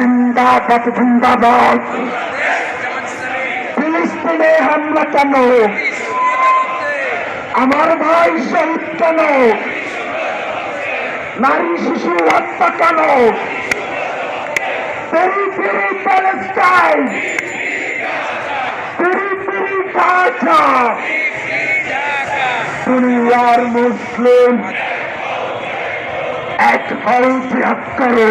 জিন্দাবাদ জিন্দাবাদ ফিলিস্তিনে হামলা কেন? আমার ভাই শহীদ কেন? নারী শিশু হত্যা কেন? পেরি পেরি প্যালেস্টাইন। পেরি পেরি গাছা দুনিয়ার মুসলিম, এক জিহাদ করো।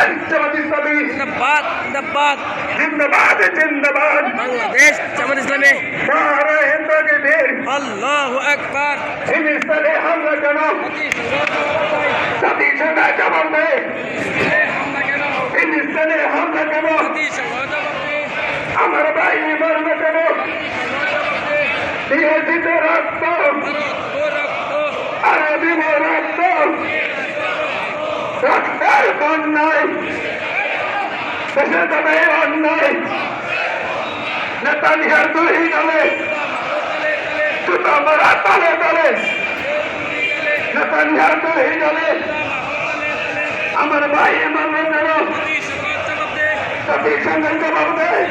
বাংলাদেশ জামাত ইসলামী জিন্দাবাদ জিন্দাবাদ জিন্দাবাদ জিন্দাবাদ বাংলাদেশ জামাত ইসলামী নারে তকবীর আল্লাহু আকবার হিন্দুস্তানে হামলা কেন জাতিসংঘ জবাব দেয় হিন্দুস্তানে হামলা কেন আমার ভাই মরবে কেন দিয়েছিত রক্ত আরে দিব রক্ত রক্তের বন্যায় দেশে যাবে অন্যায়। নেতানিয়ার দুই গেলে জুতা মারা তালে তালে নেতানিয়ার দুই গেলে আমার ভাই মরবে কেন জাতিসংঘ জবাব দেয়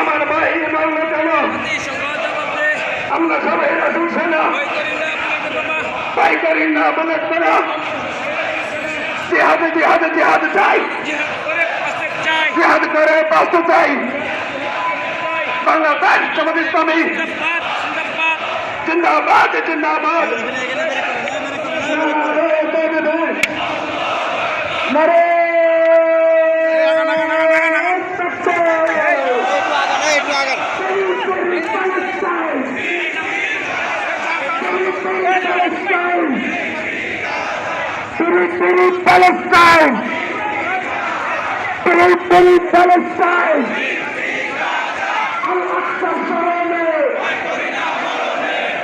আমার ভাই মরবে কেন আমরা সবাই রাসুল সেনা। পাইকারি না বলে জিহাদে জিহাদে জিহাদ চাই জিহাদ করে বাঁচতে চাই বাংলাদেশ জামাত ইসলামী জিন্দাবাদ জিন্দাবাদ নারে Palestine! Palestine! Palestine! Al-Aqsa Sarane!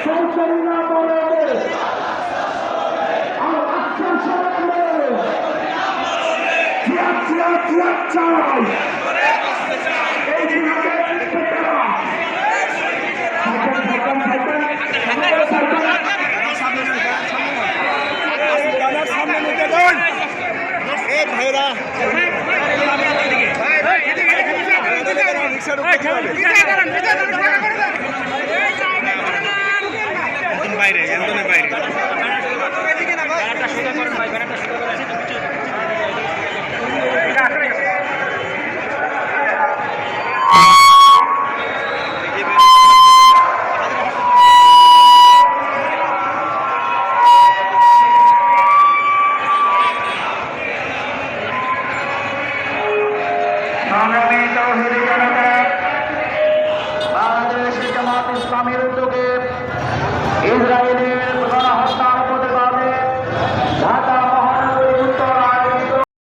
Sultanina Morane! বাইরে। বাইরে।